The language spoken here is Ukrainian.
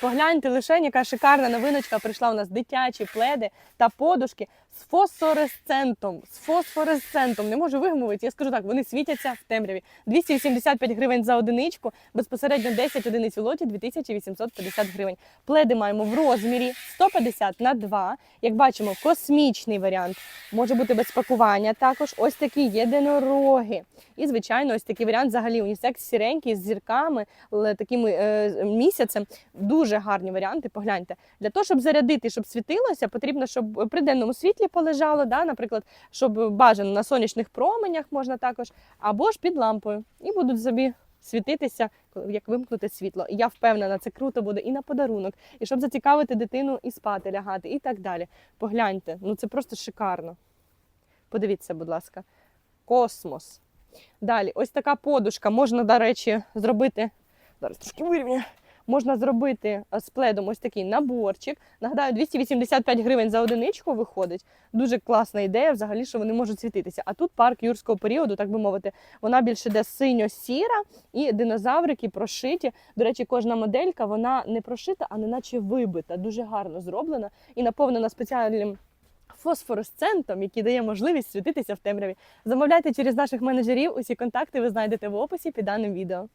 Погляньте лише, яка шикарна новиночка прийшла у нас дитячі пледи та подушки з фосфоресцентом. З фосфоресцентом. Не можу вигмовити. Я скажу так, вони світяться в темряві. 285 гривень за одиничку, безпосередньо 10 одиниць у лоті 2850 гривень. Пледи маємо в розмірі 150 на 2. Як бачимо, космічний варіант. Може бути без пакування також. Ось такі єдинороги. І, звичайно, ось такий варіант взагалі унісекс сіренький з зірками, такими е, місяцем. Дуже гарні варіанти. Погляньте. Для того, щоб зарядити, щоб світилося, потрібно, щоб при денному світлі полежало, да, наприклад, щоб бажано на сонячних променях можна також, або ж під лампою. І будуть собі світитися, як вимкнути світло. І я впевнена, це круто буде і на подарунок, і щоб зацікавити дитину і спати лягати, і так далі. Погляньте, ну це просто шикарно. Подивіться, будь ласка, космос. Далі, ось така подушка. Можна, до речі, зробити. Зараз трошки вирівняю. Можна зробити е, з пледом ось такий наборчик. Нагадаю, 285 гривень за одиничку виходить. Дуже класна ідея, взагалі, що вони можуть світитися. А тут парк юрського періоду, так би мовити, вона більше йде синьо-сіра і динозаврики прошиті. До речі, кожна моделька вона не прошита, а неначе вибита. Дуже гарно зроблена і наповнена спеціальним фосфоресцентом, який дає можливість світитися в темряві. Замовляйте через наших менеджерів. Усі контакти ви знайдете в описі під даним відео.